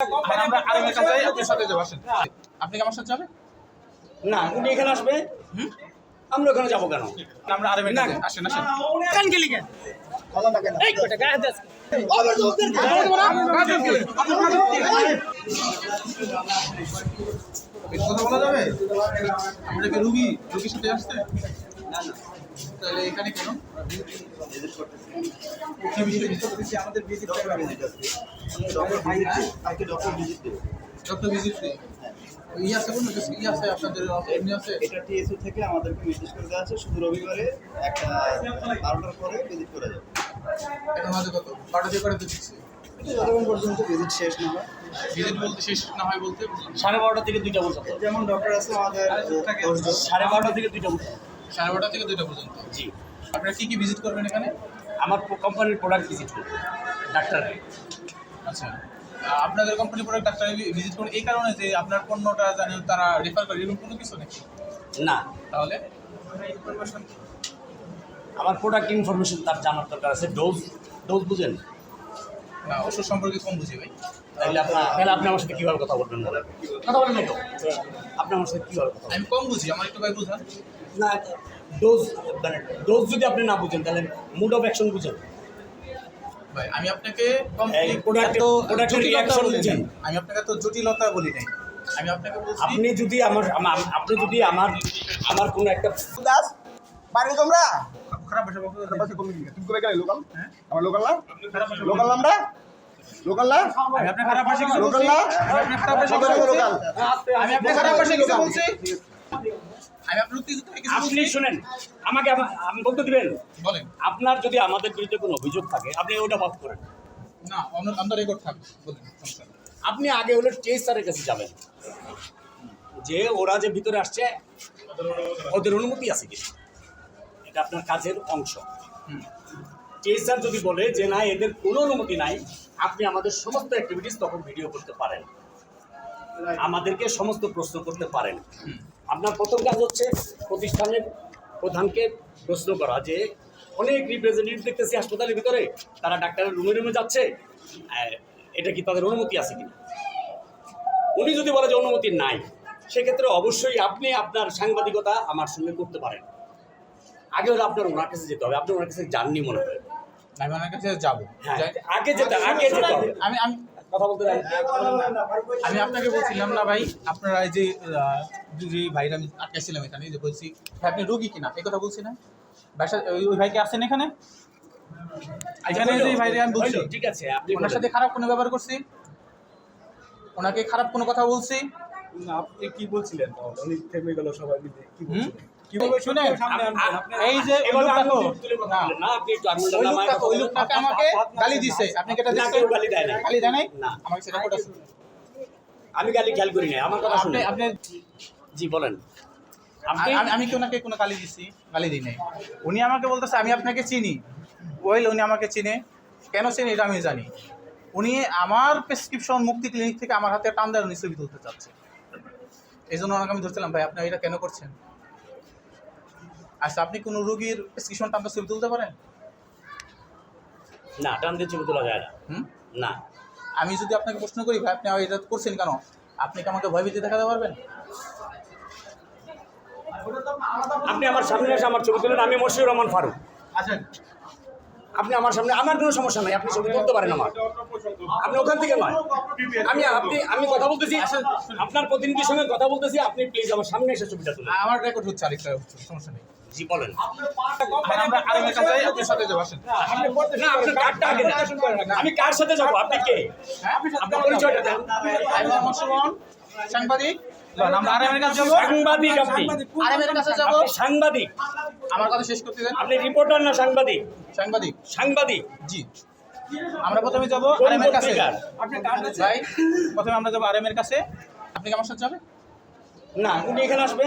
আমরা আরেমের কাছে আপনার সাথে যাব আসেন। আপনি কি আমার সাথে যাবেন? না উনি এখানে আসবে। আমরা ওখানে যাব কেন? আমরা আরেমের কাছে আসেন আসেন। কান গেলি কেন? এই কটা গায়ে দাস এই কথা বলা যাবে? আমরা কি রুগী? রুগীর সাথে আসছে তাহলে এখানে কেন? আমাদের ভিজিট ডক্টর ভিজিট কালকে ডক্টর ভিজিট দেবে। ডক্টর ভিজিট ফ্রি ই আছে কোনো? কিছু আছে? আপনাদের এমনি আছে? এটা টিএসইউ থেকে আমাদেরকে নির্দেশ করে দেওয়া আছে। শুধু রবিবারে একটা বারোটার পরে ভিজিট করা যাবে। এখন হয়তো কত? বারোটা দিয়ে করে দিচ্ছি। এটা যতক্ষণ পর্যন্ত ভিজিট শেষ না হয়। ভিজিট বলতে শেষ না হয় বলতে? সাড়ে বারোটা থেকে দুইটা পর্যন্ত। যেমন ডক্টর আছে আমাদের সাড়ে বারোটা থেকে দুইটা পর্যন্ত। সাড়ে বারোটা থেকে দুইটা পর্যন্ত? জি। আপনারা কি কি ভিজিট করবেন এখানে? আমার কোম্পানির প্রোডাক্ট ভিজিট করব ডাক্তার আচ্ছা। আপনাদের কোম্পানি প্রোডাক্ট ডাক্তার ভিজিট করেন এই কারণে যে আপনার পণ্যটা জানি তারা রেফার করে এরকম কোনো কিছু নাকি? না। তাহলে? আমার প্রোডাক্ট ইনফরমেশন তার জানার দরকার আছে ডোজ ডোজ বুঝেন? না ওষুধ সম্পর্কে কম বুঝি ভাই। তাহলে আপনার তাহলে আপনি আমার সাথে কীভাবে কথা বলবেন বলেন? কথা বলেন না তো আপনি আমার সাথে কীভাবে কথা আমি কম বুঝি আমার একটু ভাই বুঝান। না ডোজ মানে ডোজ যদি আপনি না বুঝেন তাহলে মুড অফ অ্যাকশন বুঝেন। ভাই আমি আপনাকে। আমি আপনাকে তো জটিলতা বলি নাই। আমি আপনাকে আপনি যদি আমার আপনি যদি আমার আমার কোনো একটা দাস বাড়ি তোমরা? খারাপ ভাষা বলতে তুমি করে গেলে? লোকাল? হ্যাঁ? আমার লোকাল না? লোকাল আমরা? লোকাল না? আমি আপনার খারাপ ভাষা কিছু লোকাল না? আমি খারাপ ভাষা কিছু লোকাল। আমি আপনার খারাপ ভাষা কিছু বলছি? আমি আপনার উত্তেজিত কিছু আপনি শুনেন আমাকে আমি বলতে দিবেন? বলেন। আপনার যদি আমাদের বিরুদ্ধে কোনো অভিযোগ থাকে আপনি ওটা মাফ করেন। না আমরা রেকর্ড থাকবে। আপনি আগে হলো টেস্ট স্যারের কাছে যাবেন। যে ওরা যে ভিতরে আসছে ওদের অনুমতি আছে কি এটা আপনার কাজের অংশ। হুম। টেস্ট যদি বলে যে না এদের কোনো অনুমতি নাই আপনি আমাদের সমস্ত অ্যাক্টিভিটিস তখন ভিডিও করতে পারেন। আমাদেরকে সমস্ত প্রশ্ন করতে পারেন। আপনার প্রথম কাজ হচ্ছে প্রতিষ্ঠানের প্রধানকে প্রশ্ন করা যে অনেক রিপ্রেজেন্টেটিভ দেখতেছি হাসপাতালের ভিতরে তারা ডাক্তারের রুমে রুমে যাচ্ছে এটা কি তাদের অনুমতি আছে কিনা? উনি যদি বলে যে অনুমতি নাই সেক্ষেত্রে অবশ্যই আপনি আপনার সাংবাদিকতা আমার সঙ্গে করতে পারেন। আগে হলে আপনার ওনার কাছে যেতে হবে। আপনি ওনার কাছে যাননি মনে হয়। আমি ওনার কাছে যাব। হ্যাঁ আগে যেতে আগে যেতে হবে। আমি আমি কথা বলতে আমি আপনাকে বলছিলাম না ভাই আপনারা এই যে যে ভাইরা আমি আটকাইছিলাম এখানে যে বলছি ভাই আপনি রোগী কিনা? এই কথা বলছি না? সাথে- ওই ভাইকে আসেন এখানে? এখানে যে ভাইরে আমি বলছি। ঠিক আছে আপনি ওনার সাথে খারাপ কোনো ব্যবহার করছি? ওনাকে খারাপ কোনো কথা বলছি? আপনি কি বলছিলেন? উনি থেমে গেল সবাই মিলে। কি হুম? শুনেন? এই যে ওই লোকটাকে- আমাকে গালি দিছে। আপনি কি এটা গালি দেয় না। গালি দেয় নাই। সেটা আমি গালি খেয়াল করি না আমার কথা শুনুন। আপনি জি বলেন। আমি কি ওনাকে কোনো গালি দিছি? গালি দিই নাই। উনি আমাকে বলতেছে আমি আপনাকে চিনি। ওয়েল উনি আমাকে চিনে। কেন চিনি এটা আমি জানি। উনি আমার প্রেসক্রিপশন মুক্তি ক্লিনিক থেকে আমার হাতে টান দেওয়ার ছবি তুলতে চাচ্ছে। এই জন্য ওনাকে আমি ধরছিলাম ভাই আপনি এটা কেন করছেন? আচ্ছা আপনি কোনো রুগীর প্রেসক্রিপশন টানতে ছবি তুলতে পারেন? না টান দিয়ে ছবি তোলা যায় না। হুম? না। আমি যদি আপনাকে প্রশ্ন করি ভাই আপনি এটা করছেন কেন? আপনি কি আমাকে ভয়ভীতি দেখাতে পারবেন? আপনি আমার সামনে এসে আমার ছবি তুলেন আমি মশিউর রহমান ফারুক। আচ্ছা। আপনি আমার সামনে আমার কোনো সমস্যা নাই আপনি ছবি তুলতে পারেন আমার। আপনি ওখান থেকে নয়। আমি আপনি আমি কথা বলতেছি আপনার প্রতিনিধির সঙ্গে কথা বলতেছি আপনি প্লিজ আমার সামনে এসে ছবিটা তুলেন। আমার রেকর্ড হচ্ছে আরেকটা সমস্যা নেই। জি বলেন। আমি কার সাথে যাব? আপনি কে? আপনার পরিচয়টা দেন। আমি মোহাম্মদ সুমন, সাংবাদিক আপনি। আরেমের কাছে যাব? আপনি সাংবাদিক। আমার কথা শেষ করতে দেন। আপনি রিপোর্টার না সাংবাদিক? সাংবাদিক। সাংবাদিক। জি। আমরা প্রথমে যাব আরেমের কাছে? ভাই প্রথমে আমরা যাব আরেমের কাছে। আপনি কি আমার সাথে যাবেন? না উনি এখানে আসবে।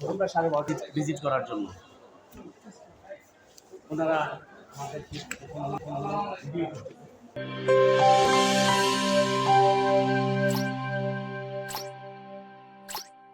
আমরা সাড়ে বারোটি ভিজিট করার জন্য? ওনারা আমাদের